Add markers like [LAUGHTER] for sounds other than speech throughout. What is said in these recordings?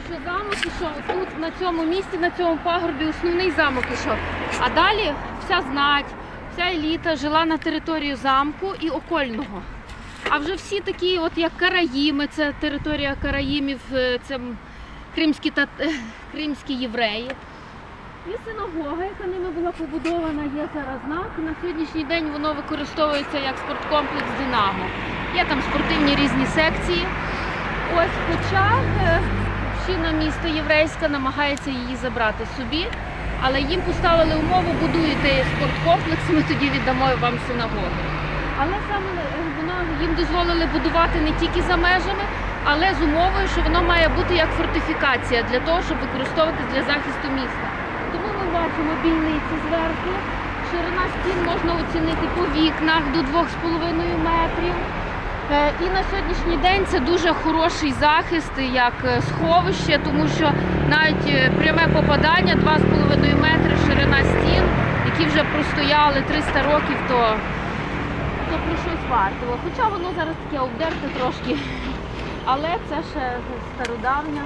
що замок ішов тут, на цьому місці, на цьому пагорбі, основний замок ішов. А далі вся знать, вся еліта жила на території замку і окольного. А вже всі такі, от як Караїми, це територія Караїмів, е, це кримські, та, е, кримські євреї. І синагога, яка ними була побудована, є зараз знак. На сьогоднішній день воно використовується як спорткомплекс Динамо. Є там спортивні різні секції. Ось, хоча е, община міста єврейська намагається її забрати собі, але їм поставили умову, будуєте спорткомплекс, ми тоді віддамо вам синагогу. Але саме воно їм дозволили будувати не тільки за межами, але з умовою, що воно має бути як фортифікація для того, щоб використовувати для захисту міста. Тому ми бачимо бійниці зверху. Ширина стін можна оцінити по вікнах до 2,5 метрів. Е, І на сьогоднішній день це дуже хороший захист як е, сховище, тому що навіть е, пряме попадання 2,5 метри ширина стін, які вже простояли 300 років, то, то про щось вартило. Хоча воно зараз таке обдерте трошки, але це ще стародавня.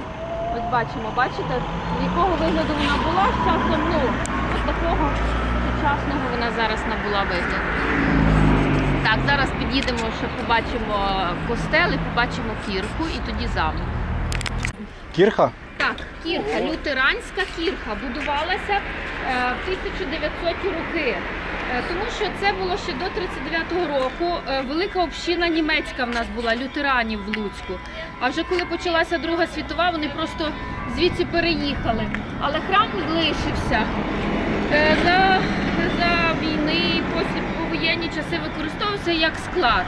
Ось бачимо, бачите, якого вигляду вона була з часом, ну, от такого сучасного вона зараз набула вигляду. Так, зараз під'їдемо, ще побачимо костел і побачимо кірху і тоді замок. Кірха? Так, кірха, лютеранська кірха будувалася е, в 1900 роки. Е, Тому що це було ще до 39-го року. Е, Велика община німецька в нас була, лютеранів в Луцьку. А вже коли почалася Друга світова, вони просто звідси переїхали. Але храм лишився. Е, За, за війни, після повоєнні часи використовувався як склад.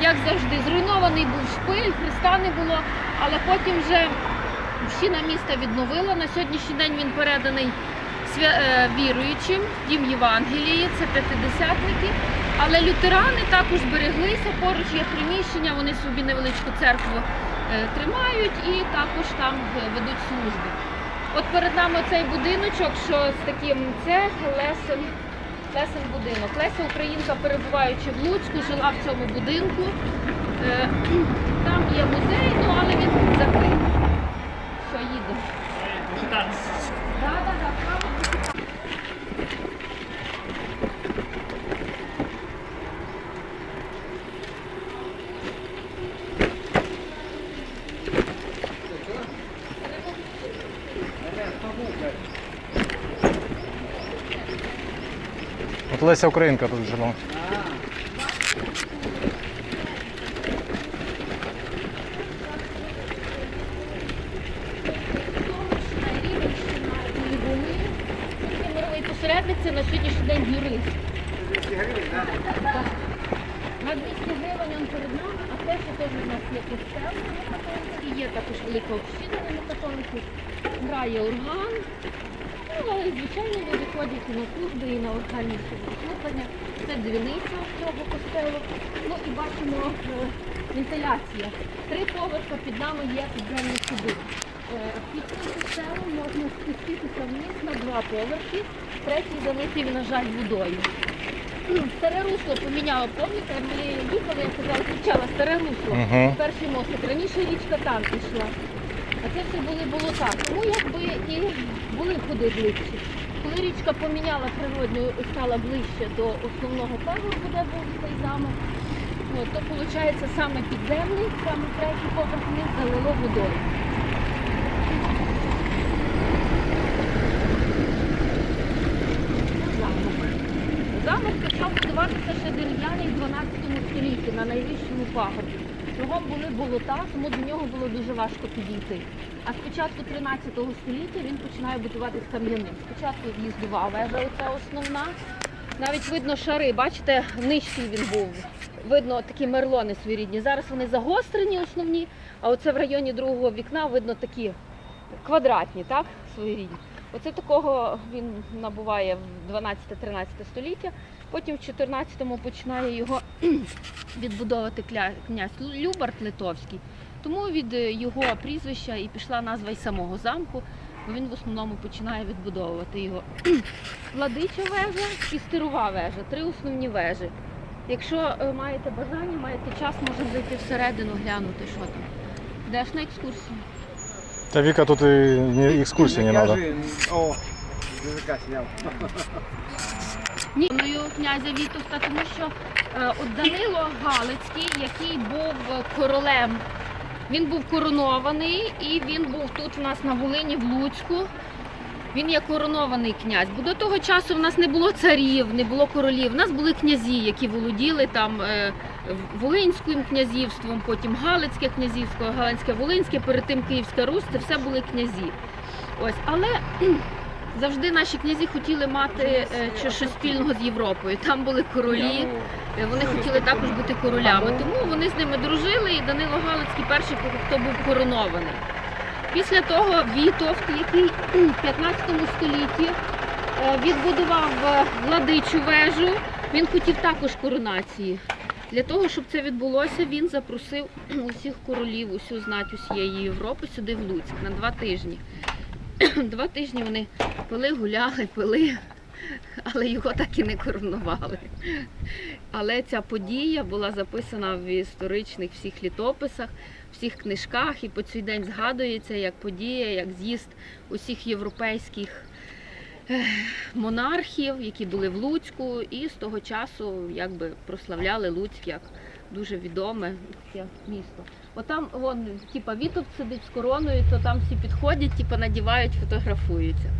Як завжди, зруйнований був шпиль, хреста не було, але потім вже Община міста відновила. На сьогоднішній день він переданий е, віруючим, дім Євангелії, це п'ятидесятники. Але лютерани також береглися, поруч є приміщення, вони собі невеличку церкву е, тримають і також там ведуть служби. От перед нами цей будиночок, що з таким це Лесен, Лесен будинок. Леся Українка, перебуваючи в Луцьку, жила в цьому будинку. Е, Там є музей, ну але він закритий. Що їдемо? Так, так, да, право. От Леся Українка тут жила. Посередник на сьогоднішній день юрист. Так. На 200 гривень він а те, теж у нас є католицький, є також велика община на католиків, грає орган. Ну, але звичайно люди ходять і на служби, і на органні слухання. Це дзвіниця цього костелу. Ну і бачимо вентиляція. Три поверха під нами є підземні суди. Е, Під цим костелом можна спуститися вниз на два поверхи, третій залитий, на жаль, водою. Старе русло поміняло, пам'ятаєте, ми їхали, я казала, кричала старе русло. Перший мостик. Раніше річка там пішла. А це все були болота. Тому якби і були ходи ближче. Коли річка поміняла природню, і стала ближче до основного пагорбу, де був цей замок, ну, то виходить саме підземний, саме третій поверх вниз залило водою. Замок почав будуватися ще дерев'яний в 12 столітті на найвищому пагорбі. Кругом були болота, тому до нього було дуже важко підійти. А з початку 13 століття він починає будуватись кам'яним. Спочатку в'їздова вежа, оця основна. Навіть видно шари, бачите, нижчий він був. Видно такі мерлони своєрідні. Зараз вони загострені основні, а оце в районі другого вікна видно такі квадратні, так, своєрідні. Оце такого він набуває в 12-13 століття. Потім в 14-му починає його [CLEARS THROAT] відбудовувати князь Лю- Любарт Литовський. Тому від е, його прізвища і пішла назва й самого замку, бо він в основному починає відбудовувати його. [CLEARS THROAT] Владича вежа і стерова вежа, три основні вежі. Якщо е, маєте бажання, маєте час, можемо зайти всередину, глянути, що там. Йдеш на екскурсію. Та Віка тут і не, екскурсії не треба. О, язика сняв. [LAUGHS] Ні, князя Вітовта, тому що е, от Данило Галицький, який був королем, він був коронований і він був тут у нас на Волині, в Луцьку. Він є коронований князь. Бо до того часу в нас не було царів, не було королів. У нас були князі, які володіли там е, Волинським князівством, потім Галицьке князівство, Галицьке Волинське, перед тим Київська Русь, це все були князі. Ось, але завжди наші князі хотіли мати е, щось спільного з Європою. Там були королі, е, вони хотіли також бути королями. Тому вони з ними дружили, і Данило Галицький перший, хто був коронований. Після того Вітовт, який в 15 столітті е, відбудував владичу вежу, він хотів також коронації. Для того, щоб це відбулося, він запросив усіх королів, усю знать усієї Європи сюди в Луцьк на два тижні. [CLEARS THROAT] Два тижні вони пили, гуляли, пили, [LAUGHS] але його так і не коронували. Але ця подія була записана в історичних всіх літописах, всіх книжках, і по цей день згадується як подія, як з'їзд усіх європейських монархів, які були в Луцьку, і з того часу якби прославляли Луцьк як дуже відоме місто. Отам вон, типа Вітов сидить з короною, то там всі підходять, типа надівають, фотографуються.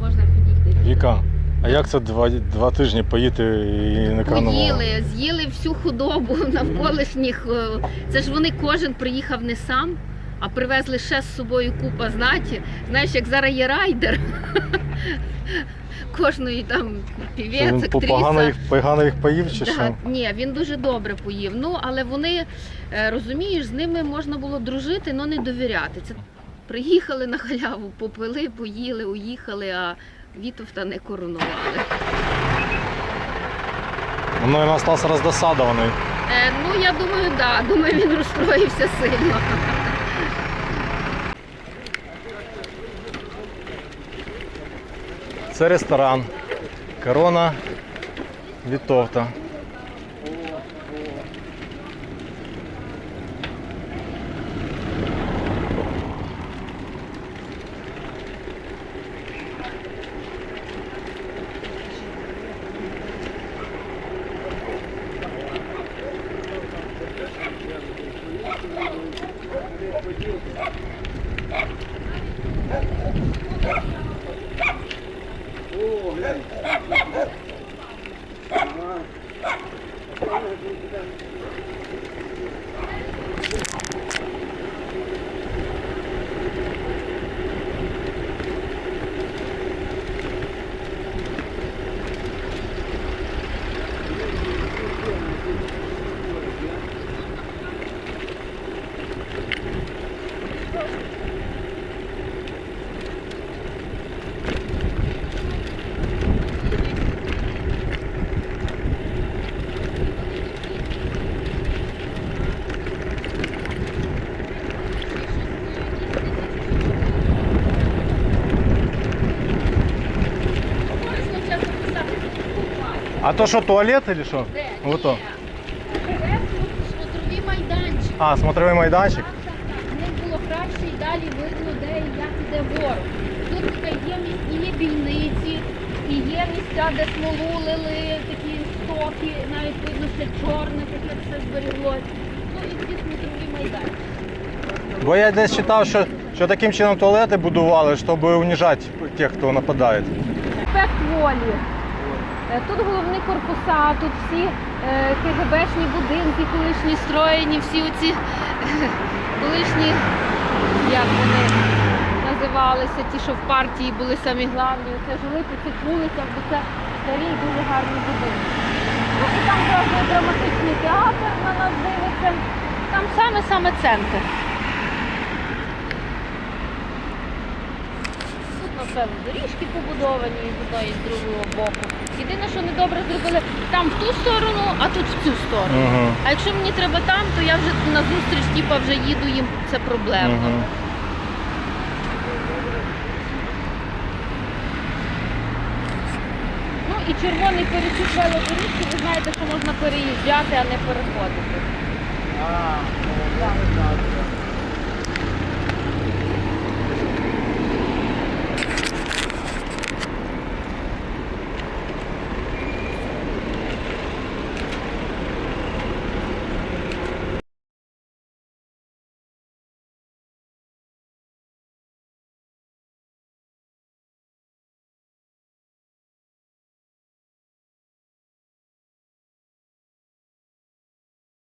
Можна підійти. Віка, а як це два, два тижні поїти і не коронували? Поїли, з'їли всю худобу [LAUGHS] навколишніх. е, Це ж вони кожен приїхав не сам, а привезли ще з собою купа знаті. Знаєш, як зараз є райдер. [LAUGHS] Кожної там півець, він по- погано їх, погано їх поїв чи Да, що? ні, він дуже добре поїв. Ну, але вони, е, розумієш, з ними можна було дружити, але не довіряти. Це приїхали на халяву, попили, поїли, уїхали, а Вітовта не коронували. Мною він остався роздосадований. Е, ну, я думаю, так. Да. Думаю, він розстроївся сильно. Це ресторан. Корона Вітовта. О, Yeah. А то що, туалет чи що? Де? Ото. Це смотрові майданчик. А, смотровий майданчик. В них було краще і далі видно, де і як іде ворог. Тут є місця, є бійниці, і є місця, де смолу лили, такі стоки, навіть видно, що чорне таке все зберіглось. Ну і ці смотрові майданчики. Бо я десь читав, що, що таким чином туалети будували, щоб унижати тих, хто нападає. Ефект волі. Е, Тут головні корпуса, тут всі е, КГБшні будинки, колишні строєні, всі оці [LAUGHS] колишні, як вони називалися, ті, що в партії були самі главні. Це жили по цих вулицях, бо це старі дуже гарні будинки. І там завжди драматичний театр на нас дивиться. Там саме-саме центр. Тут, доріжки побудовані і з одної і з другого боку. Єдине, що недобре зробили там в ту сторону, а тут в цю сторону. Угу. А якщо мені треба там, то я вже на зустріч, типа вже їду їм, це проблемно. Угу. Ну і червоний перехід велодоріжки, ви знаєте, що можна переїжджати, а не переходити. А, ну, так.